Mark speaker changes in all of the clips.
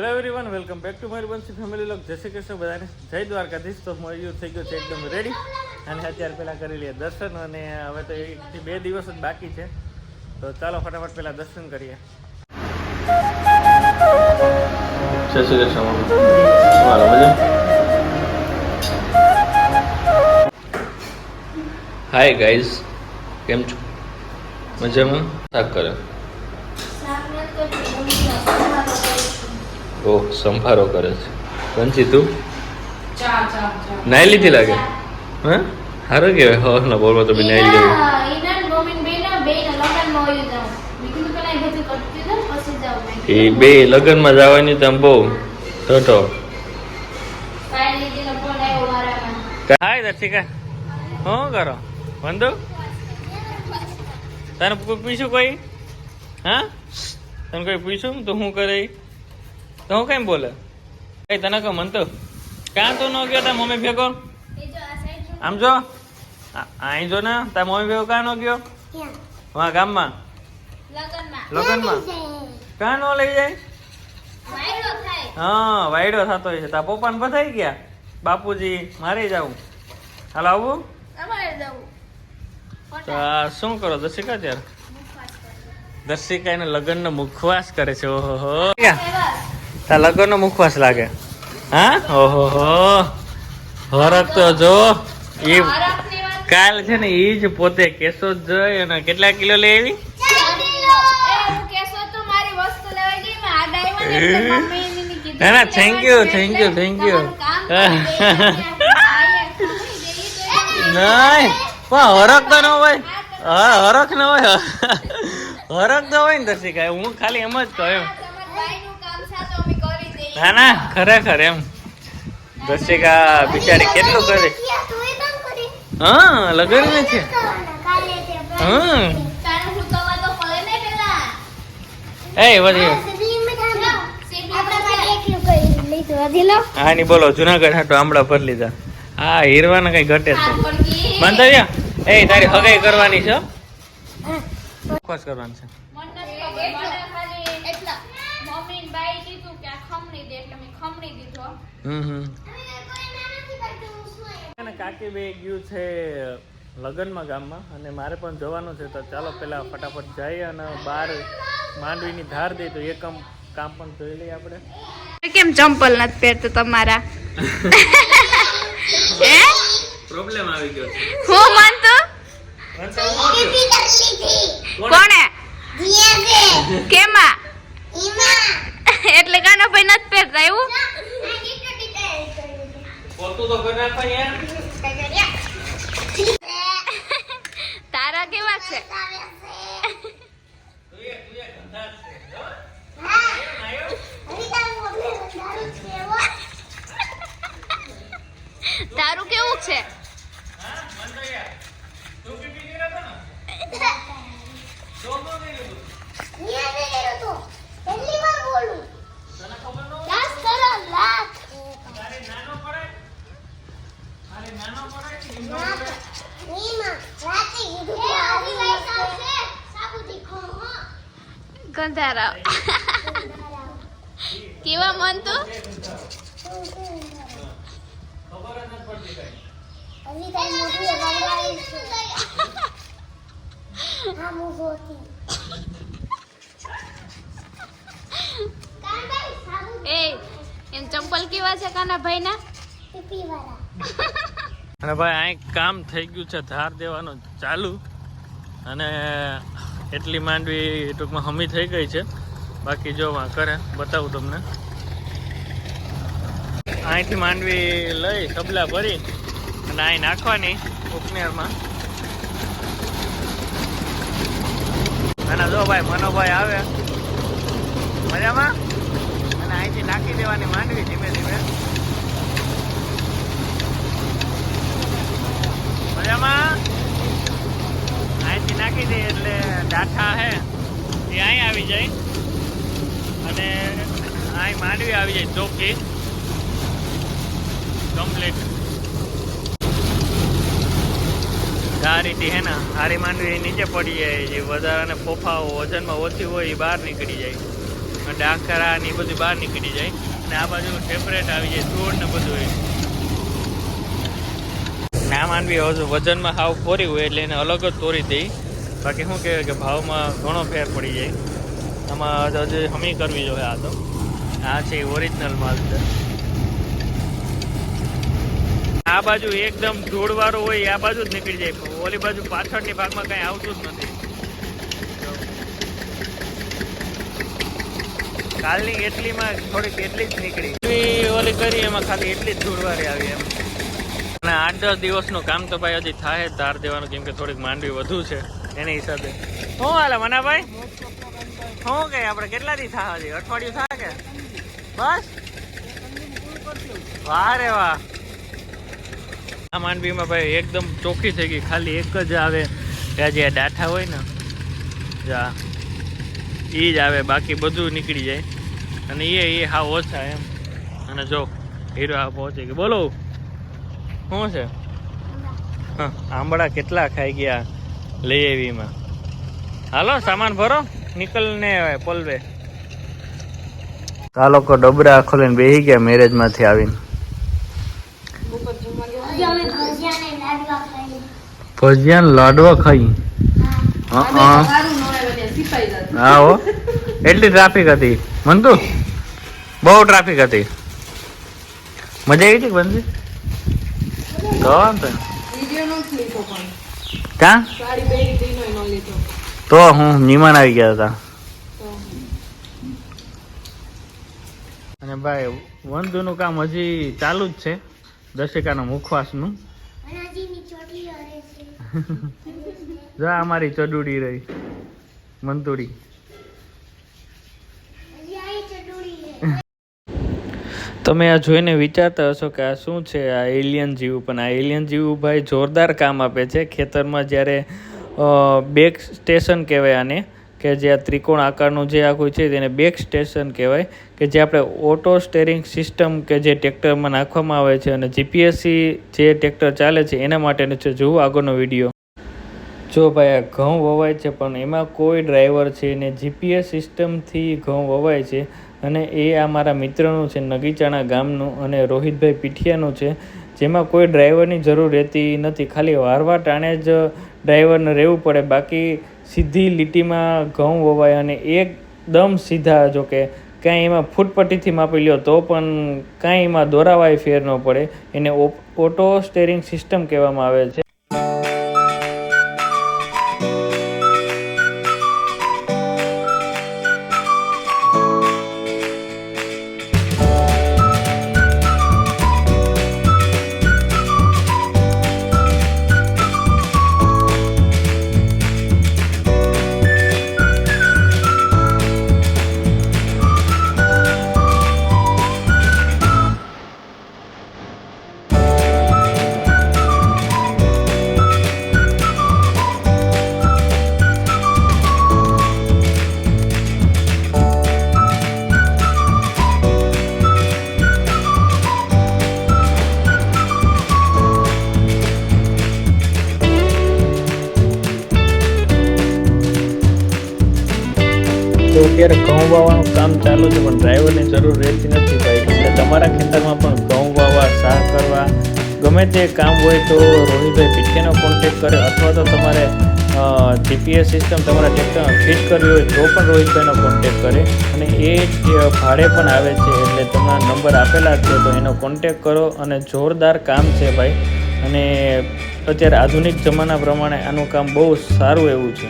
Speaker 1: Hello everyone welcome back to મારી Bansi family લોક જય શ્રી કૃષ્ણ બધાને. જય દ્વારકાધીશ. તો મળ્યું થઈ ગયો છે એકદમ રેડી અને અત્યારે પહેલાં કરી લઈએ દર્શન અને હવે તો એકથી બે દિવસ જ બાકી છે. તો ચાલો ફટાફટ પહેલાં દર્શન કરીએ. હાય ગાઈઝ કેમ છો? મજામાં? થાક કરે ઓહ સંભારો કરે છે. પંચી તું? નાઈ લીધી લાગે? હા? સારું કહેવાય ના બોલવા તો બી નાઈ લીધી એ બે લગ્નમાં જવાની તો આમ બહુ. ઠઠો હાય દર્શિકા. શું કરો? વંદુ? તને કોઈ પૂછ્યું કોઈ? હા? તને કોઈ પૂછ્યું? તો શું કરે? તો હું કેમ બોલે? કઈ તને કહો મન તો ક્યાં તું ન ગયો? તાર મમ્મી ભેગો? આમ જો? આ- અહીં જો ને. તાર મમ્મી ભેગો ક્યાં ન ગયો? હા ગામમાં? લગનમાં. ક્યાં ન લઈ જાય? હા વાયડો થતો હોય છે. તાર પપ્પાને બધાઈ ગયા. બાપુજી મારે જવું. હાલ આવું? તો શું કરો દર્શિકા ત્યારે દર્શિકા એને લગ્નનો મુખવાસ કરે છે. ઓહો તાર લગ્નનો મુખવાસ લાગે. હા? ઓહો હો હરક તો જો એ કાલ છે ને એ જ પોતે કેસો જોઈ અને કેટલા કિલો લેવી ના ના thank you thank you thank you નહીં પણ હરક તો ન હોય. હા હરખ ન હોય. હરખ તો હોય ને દર્શિકા હું ખાલી એમ જ કહું એમ. ના ના ખરેખર એમ. દર્શિકા બિચારી કેટલું કરે? હા લગન ને છે. હા. એ વધી હા ની બોલો જુનાગઢ હાટો આમળા ભરી લીધા. હા હીરવાના કઈ ઘટે જ નહીં. મંતવ્ય એ તારી હગાઈ કરવાની છે હો? ઉપવાસ કરવાનું છે. હમ હમ. અને કાકી બે ગયું છે લગ્નમાં ગામમાં અને મારે પણ જવાનું છે તો ચાલો પેલા ફટાફટ જઈએ અને બહાર માંડવીની ધાર દઈ તો એકમ કામ કામ પણ જોઈ લઈએ આપણે.
Speaker 2: કેમ ચંપલ નથી પહેરતો તમારા?
Speaker 1: પ્રોબ્લેમ આવી ગયો છે.
Speaker 2: હું માનતો? કોણે? કેમાં? એટલે કાનો ભાઈ નથી પહેરતા એવું?
Speaker 1: પોતું તો કરી નાખવા યાર
Speaker 2: તારા કેવા છે તારું કેવું છે ગંધારા કેવા મન તો? એ, એમ ચંપલ કેવા છે કાના ભાઈ ના
Speaker 1: અને ભાઈ અહીં કામ થઈ ગયું છે, ધાર દેવાનું ચાલુ. અને એટલી માંડવી ટૂંકમાં હમી થઈ ગઈ છે. બાકી જો કરે, બતાવું તમને. અહીંથી માંડવી લઈ તબલા ભરી અને અહીં નાખવાની ઉપનેરમાં. અને જો ભાઈ મનોભાઈ આવે, મજામાં? અને અહીંથી નાખી દેવાની માંડવી ધીમે ધીમે. મજામાં? અહીંથી નાખી દે એટલે ડાઠા હે. એ અહીં આવી જાય. અને અહીં માંડવી આવી જાય ચોકી કમ્પ્લીટ રીતે હે ને, હારી માંડવી નીચે પડી જાય. જે વધારાને ફોફાઓ વજનમાં ઓછી હોય એ બહાર નીકળી જાય. ડાકરા ને એ બધું બહાર નીકળી જાય. અને આ બાજુ સેપરેટ આવી જાય ચોર ને બધું હોય ના હજુ વજનમાં હાવ ફોરી હોય એટલે એને અલગ જ તોરી દઈ. બાકી શું કહેવાય કે ભાવમાં ઘણો ફેર પડી જાય. આમાં હજી હમી કરવી જોઈએ આ તો. આ છે ઓરિજિનલ માલ છે. આ બાજુ એકદમ ધૂળવાળું હોય આ બાજુ જ નીકળી જાય. ઓલી બાજુ પાછળની ભાગમાં કઈ આવતું જ નથી. કાલની એટલીમાં થોડીક એટલી જ નીકળી. ઓલી કરી, એમાં ખાલી એટલી જ ધૂળવારી આવી એમ. અને આઠ દસ દિવસનું કામ તો ભાઈ હજી થાય ધાર દેવાનું કેમ કે થોડીક માંડવી વધુ છે. એની હિસાબે. શું હાલે મનાભાઈ? શું કે આપણે કેટલા દી થાય હજી અઠવાડિયું થાય કે? બસ? વાહ રે વાહ. આ માંડવીમાં ભાઈ એકદમ ચોખ્ખી થઈ ગઈ ખાલી એક જ આવે. કે જે ડાઠા હોય ને જા એ જ આવે બાકી બધું નીકળી જાય. અને એ એ હા ઓછા એમ. અને જો હીરો આ પહોંચી ગયો. બોલો. શું છે? હા, આંબળા કેટલા ખાઈ ગયા? લઈ આવીમાં હાલો સામાન ભરો નીકળ ને પલવે. આ લોકો ડબરા ખોલીને બેસી ગયા મેરેજમાંથી આવીને. ભજીયા લાડવા ખાઈ. હા. હા હો. એટલી ટ્રાફિક હતી. મનતું બહુ ટ્રાફિક હતી. મજા આવી હતી બંધી? તો. ક્યાં તો હું નિમાણ આવી ગયા હતા. અને ભાઈ વંદુનું કામ હજી ચાલુ જ છે દશિકાના મુખવાસનું. જા અમારી ચડુડી રહી મંતુડી તમે આ જોઈને વિચારતા હશો કે આ શું છે આ એલિયન જીવ? પણ આ એલિયન જીવ ભાઈ જોરદાર કામ આપે છે. ખેતરમાં જ્યારે બેક સ્ટેશન કહેવાય આને, કે જે આ ત્રિકોણ આકારનું જે આખું છે તેને બેક સ્ટેશન કહેવાય, કે જે આપણે ઓટો સ્ટેરિંગ સિસ્ટમ કે જે ટ્રેક્ટરમાં નાખવામાં આવે છે અને જીપીએસસી જે ટ્રેક્ટર ચાલે છે એના માટેનું છે. જુઓ આગળનો વીડિયો. જો ભાઈ આ ઘઉં વવાય છે, પણ એમાં કોઈ ડ્રાઈવર છે ને જીપીએસ સિસ્ટમથી ઘઉં વવાય છે અને એ આ મારા મિત્રનું છે, નગીચાણા ગામનું અને રોહિતભાઈ પીઠિયાનું છે, જેમાં કોઈ ડ્રાઈવરની જરૂર રહેતી નથી. ખાલી વારવા ટાણે જ ડ્રાઈવરને રહેવું પડે. બાકી સીધી લીટીમાં ઘઉં વવાય અને એકદમ સીધા જો કે કાંઈ એમાં ફૂટપટ્ટીથી માપી લ્યો તો પણ કાંઈ એમાં દોરાવાય ફેર ન પડે. એને ઓટો સ્ટેરિંગ સિસ્ટમ કહેવામાં આવે છે. કામ ચાલુ છે, પણ ડ્રાઈવરની જરૂર રહેતી નથી ભાઈ. એટલે તમારા ખેતરમાં પણ ઘઉં વાવવા સાફ કરવા, ગમે તે કામ હોય તો રોહિતભાઈ પીઠેનો કોન્ટેક કરે, અથવા તો તમારે જીપીએસ સિસ્ટમ તમારા ટ્રેક્ટરમાં ફિટ કરવી હોય તો પણ રોહિતભાઈનો કોન્ટેક કરે. અને એ ભાડે પણ આવે છે, એટલે તમારા નંબર આપેલા છે, તો એનો કોન્ટેક કરો અને જોરદાર કામ છે ભાઈ. અને અત્યારે આધુનિક જમાના પ્રમાણે આનું કામ બહુ સારું એવું છે.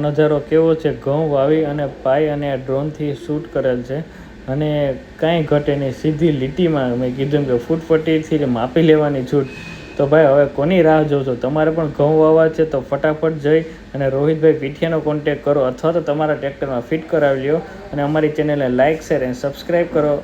Speaker 1: નજારો કેવો છે? ઘઉં વાવી અને પાઈ અને ડ્રોનથી શૂટ કરેલ છે. અને કાંઈ ઘટે નહીં. સીધી લીટીમાં મેં કીધું કે ફૂટફટીથી માપી લેવાની છૂટ. તો ભાઈ, હવે કોની રાહ જોશો? તમારે પણ ઘઉં વાવવા છે તો ફટાફટ જઈ અને રોહિતભાઈ પીઠિયાનો કોન્ટેક કરો. અથવા તો તમારા ટ્રેક્ટરમાં ફિટ કરાવી લ્યો અને અમારી ચેનલને લાઇક શેર અને સબસ્ક્રાઈબ કરો.